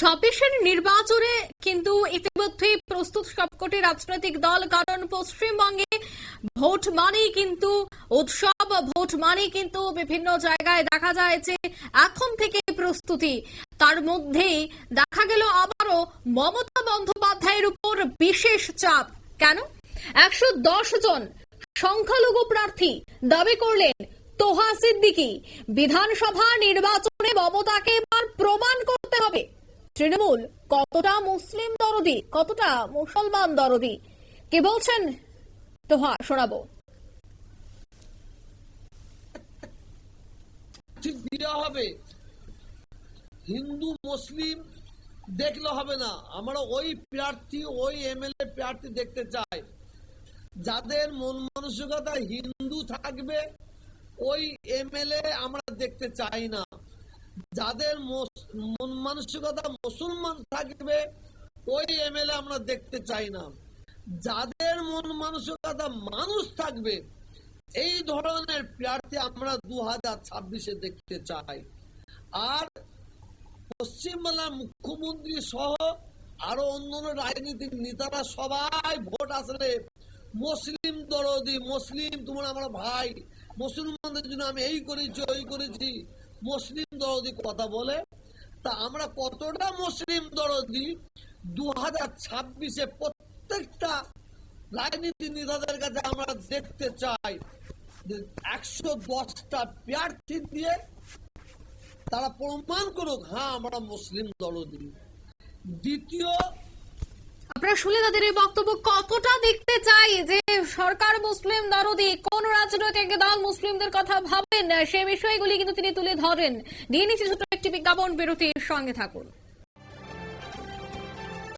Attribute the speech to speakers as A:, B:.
A: ছাব্বিশের নির্বাচনে কিন্তু ইতিমধ্যেই প্রস্তুত সবকটি রাজনৈতিক দল, কারণ পশ্চিমবঙ্গে ভোট মানেই কিন্তু উৎসব, ভোট মানেই কিন্তু বিভিন্ন জায়গায় দেখা যায় যে এখন থেকে প্রস্তুতি। তার মধ্যেই দেখা গেল আবারও মমতা বন্দ্যোপাধ্যায়ের উপর বিশেষ চাপ। কেন? একশো দশ জন সংখ্যালঘু প্রার্থী দাবি করলেন, তোহা সিদ্দিকি, বিধানসভা নির্বাচনে মমতাকে এবার প্রমাণ করতে হবে। তৃণমূল কতটা মুসলিম দরদি, কতটা মুসলমান দরদি? কে বলছেন? তোহা শোনাবো।
B: ঠিক দেওয়া হবে। হিন্দু, মুসলিম দেখলে হবে না। আমরা ওই প্রার্থী, ওই এমএলএ প্রার্থী দেখতে চাই। যাদের মন মানসিকতা হিন্দু থাকবে, ওই এমএলএ আমরা দেখতে চাই না। যাদের মন মানসিকতা মুসলমান থাকবে, ওই এমএলএ আমরা দেখতে চাই না। যাদের মন মানসিকতা মানুষ থাকবে, এই ধরনের প্রার্থী আমরা দু হাজার ছাব্বিশে দেখতে চাই। আর পশ্চিমবাংলার মুখ্যমন্ত্রী সহ আরও অন্যান্য রাজনৈতিক নেতারা সবাই ভোট আসলে মুসলিম দরদি, মুসলিম তোমার আমার ভাই, মুসলমানদের জন্য আমি এই করেছি, ওই করেছি। মুসলিম দরদি কথা বলে তা আমরা কতটা মুসলিম দরদি? দু হাজার ছাব্বিশে প্রত্যেকটা রাজনীতি নেতাদের কাছে আমরা দেখতে চাই একশো দশটা প্রার্থী দিয়ে তারা প্রমাণ করুক হ্যাঁ আমরা মুসলিম দলদি দ্বিতীয়,
A: আপনারা শুনে তাদের এই বক্তব্য কতটা দেখতে চাই যে সরকার মুসলিম দরদি, কোন রাজনৈতিক দল মুসলিমদের কথা ভাবেন সে বিষয়গুলি কিন্তু তিনি তুলে ধরেন। দিয়ে নিচ্ছে একটি বিজ্ঞাপন বিরতির সঙ্গে থাকুন।